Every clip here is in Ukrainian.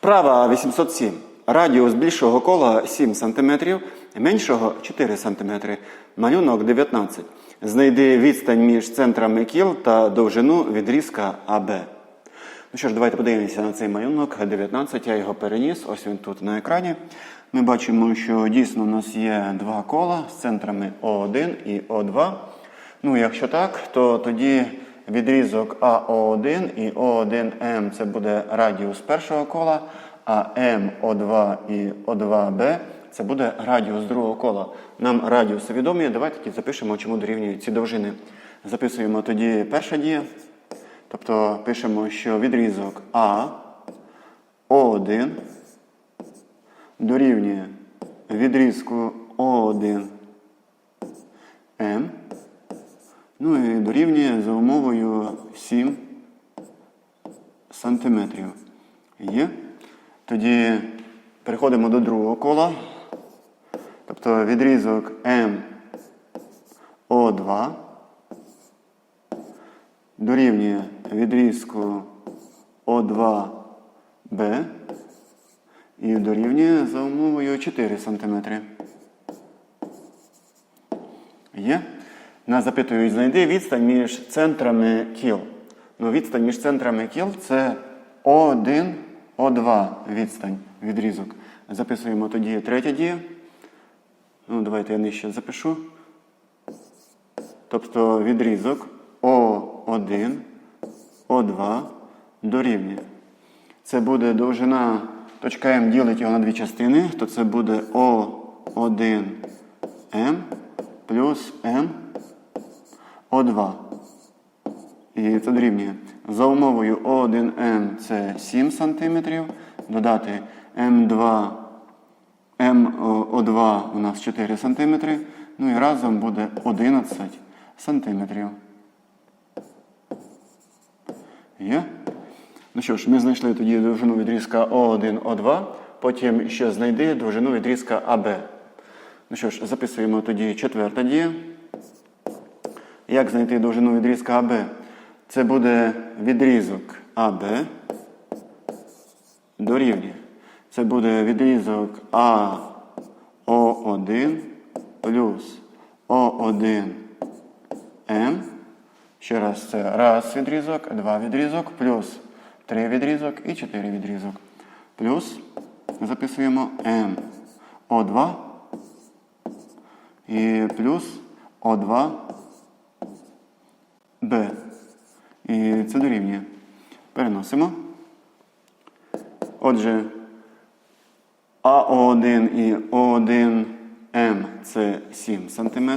Вправа 807. Радіус більшого кола 7 см, меншого 4 см. Малюнок 19. Знайди відстань між центрами кіл та довжину відрізка АБ. Ну що ж, давайте подивимося на цей малюнок 19. Я його переніс. Ось він тут на екрані. Ми бачимо, що дійсно у нас є два кола з центрами О1 і О2. Ну, якщо так, то тоді відрізок АО1 і О1М це буде радіус першого кола, а МО2 і О2Б це буде радіус другого кола. Нам радіуси відомі. Давайте тоді запишемо, чому дорівнюють ці довжини. Записуємо тоді перша дія. Тобто пишемо, що відрізок А О1 дорівнює відрізку О1 М. Ну і дорівнює за умовою 7 сантиметрів. Є. Тоді переходимо до другого кола. Тобто відрізок М О2 дорівнює відрізку О2Б і дорівнює за умовою 4 см. Є? Нас запитують, знайди відстань між центрами кіл. Ну, відстань між центрами кіл це О1, О2 відстань, відрізок. Записуємо тоді третя дія. Ну, давайте я нижче запишу. Тобто відрізок О1, О2 дорівнює. Це буде довжина, точка М ділить його на дві частини, то це буде О1М плюс М О2. І це дорівнює. За умовою О1М це 7 см, додати М2, МО2 у нас 4 см, ну і разом буде 11 см. Є? Ну що ж, ми знайшли тоді довжину відрізка О1, О2, потім ще знайди довжину відрізка АБ. Ну що ж, записуємо тоді четверта дія. Як знайти довжину відрізка АБ? Це буде відрізок АБ дорівнює. Це буде відрізок АО1 плюс О1М. Ще раз це раз відрізок, два відрізок, плюс три відрізок і чотири відрізок. Плюс записуємо М О2 і плюс О2 Б. І це дорівнює. Переносимо. Отже, АО1 і О1М це 7 см,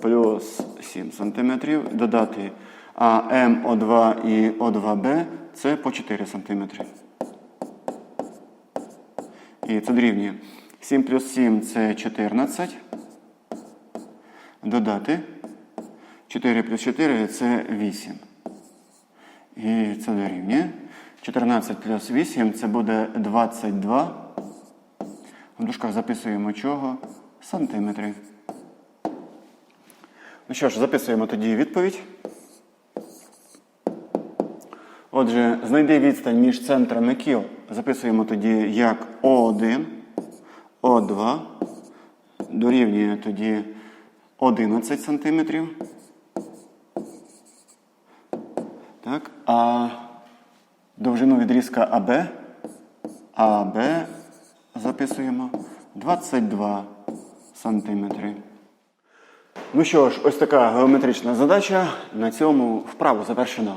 плюс 7 см. Додати АМО2 і О2Б це по 4 см. І це дорівнює. 7 плюс 7 це 14. Додати. 4 плюс 4 це 8. І це дорівнює. 14 плюс 8 це буде 22. В дужках записуємо чого? Сантиметри. Ну що ж, записуємо тоді відповідь. Отже, знайди відстань між центрами кіл. Записуємо тоді як О1, О2. Дорівнює тоді 11 сантиметрів. Так, а довжину відрізка АБ. АБ записуємо 22 сантиметри. Ну що ж, ось така геометрична задача. На цьому вправу завершено.